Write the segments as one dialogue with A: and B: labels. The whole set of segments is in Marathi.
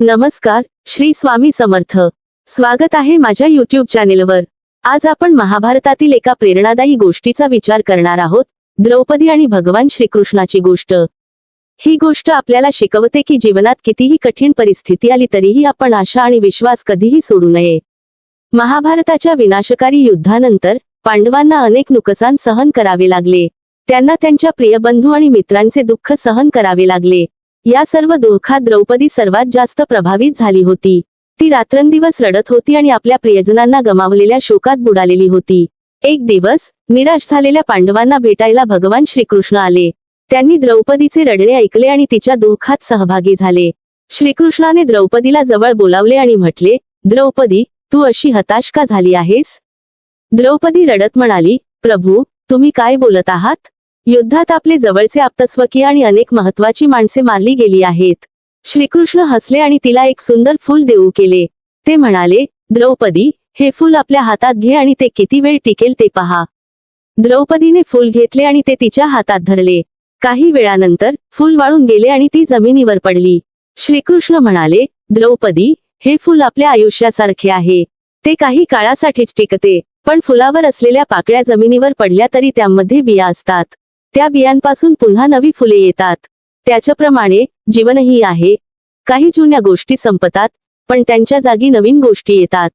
A: नमस्कार श्री स्वामी समर्थ. स्वागत आहे माझ्या युट्यूब चॅनेलवर आज आपण महाभारतातील एका प्रेरणादायी गोष्टीचा विचार करणार आहोत द्रौपदी आणि भगवान श्रीकृष्णाची गोष्ट. ही गोष्ट आपल्याला शिकवते की जीवनात कितीही कठीण परिस्थिती आली तरीही आपण आशा आणि विश्वास कधीही सोडू नये. महाभारताच्या विनाशकारी युद्धानंतर पांडवांना अनेक नुकसान सहन करावे लागले. त्यांना त्यांच्या प्रिय बंधू आणि मित्रांचे दुःख सहन करावे लागले. या सर्व दुःखात द्रौपदी सर्वात जास्त प्रभावित झाली होती. ती रात्रंदिवस रडत होती आणि आपल्या प्रियजनांना गमावलेल्या शोकात बुडालेली होती. एक दिवस निराश झालेल्या पांडवांना भेटायला भगवान श्रीकृष्ण आले. त्यांनी द्रौपदीचे रडणे ऐकले आणि तिच्या दुःखात सहभागी झाले. श्रीकृष्णाने द्रौपदीला जवळ बोलावले आणि म्हटले द्रौपदी तू अशी हताश का झाली आहेस? द्रौपदी रडत म्हणाली प्रभू तुम्ही काय बोलत आहात? युद्धात आपले जवळचे आप्तस्वकीय आणि अनेक महत्वाची माणसे मारली गेली आहेत. श्रीकृष्ण हसले आणि तिला एक सुंदर फूल देऊ केले. ते म्हणाले द्रौपदी हे फूल आपल्या हातात घे आणि ते किती वेळ टिकेल ते पहा. द्रौपदीने फूल घेतले आणि ते तिच्या हातात धरले. काही वेळानंतर फूल वाळून गेले आणि ती जमिनीवर पडली. श्रीकृष्ण म्हणाले द्रौपदी हे फूल आपल्या आयुष्यासारखे आहे. ते काही काळासाठीच टिकते पण फुलावर असलेल्या पाकळ्या जमिनीवर पडल्या तरी त्यामध्ये बिया असतात. त्या बियांपासून पुन्हा नवी फुले येतात. त्याच्याप्रमाणे जीवनही आहे. काही जुन्या गोष्टी संपतात पण त्यांच्या जागी नवीन गोष्टी येतात.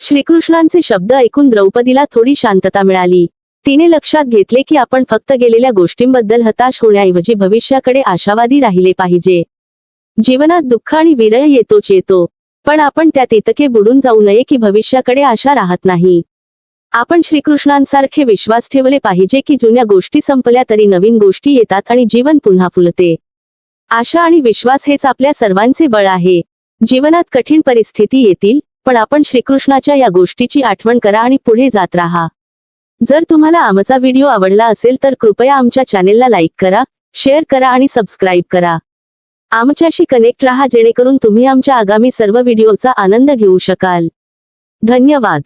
A: श्रीकृष्णांचे शब्द ऐकून द्रौपदीला थोडी शांतता मिळाली. तिने लक्षात घेतले की आपण फक्त गेलेल्या गोष्टींबद्दल हताश होण्याऐवजी भविष्याकडे आशावादी राहिले पाहिजे. जीवनात दुःख आणि विरय येतोच येतो पण आपण त्यात इतके बुडून जाऊ नये की भविष्याकडे आशा राहत नाही. आपण श्रीकृष्णांसारखे विश्वास ठेवले पाहिजे की जुन्या गोष्टी संपल्या तरी नवीन गोष्टी येतात आणि जीवन पुन्हा फुलते. आशा आणि विश्वास हेच आपल्या सर्वांचे बळ आहे. जीवनात कठीण परिस्थिती येतील पण आपण श्रीकृष्णाच्या या गोष्टीची आठवण करा आणि पुढे जात राहा. जर तुम्हाला आमचा व्हिडिओ आवडला असेल तर कृपया आमच्या चॅनेलला लाईक करा शेअर करा आणि सबस्क्राईब करा. आमच्याशी कनेक्ट राहा जेणेकरून तुम्ही आमच्या आगामी सर्व व्हिडिओचा आनंद घेऊ शकाल. धन्यवाद.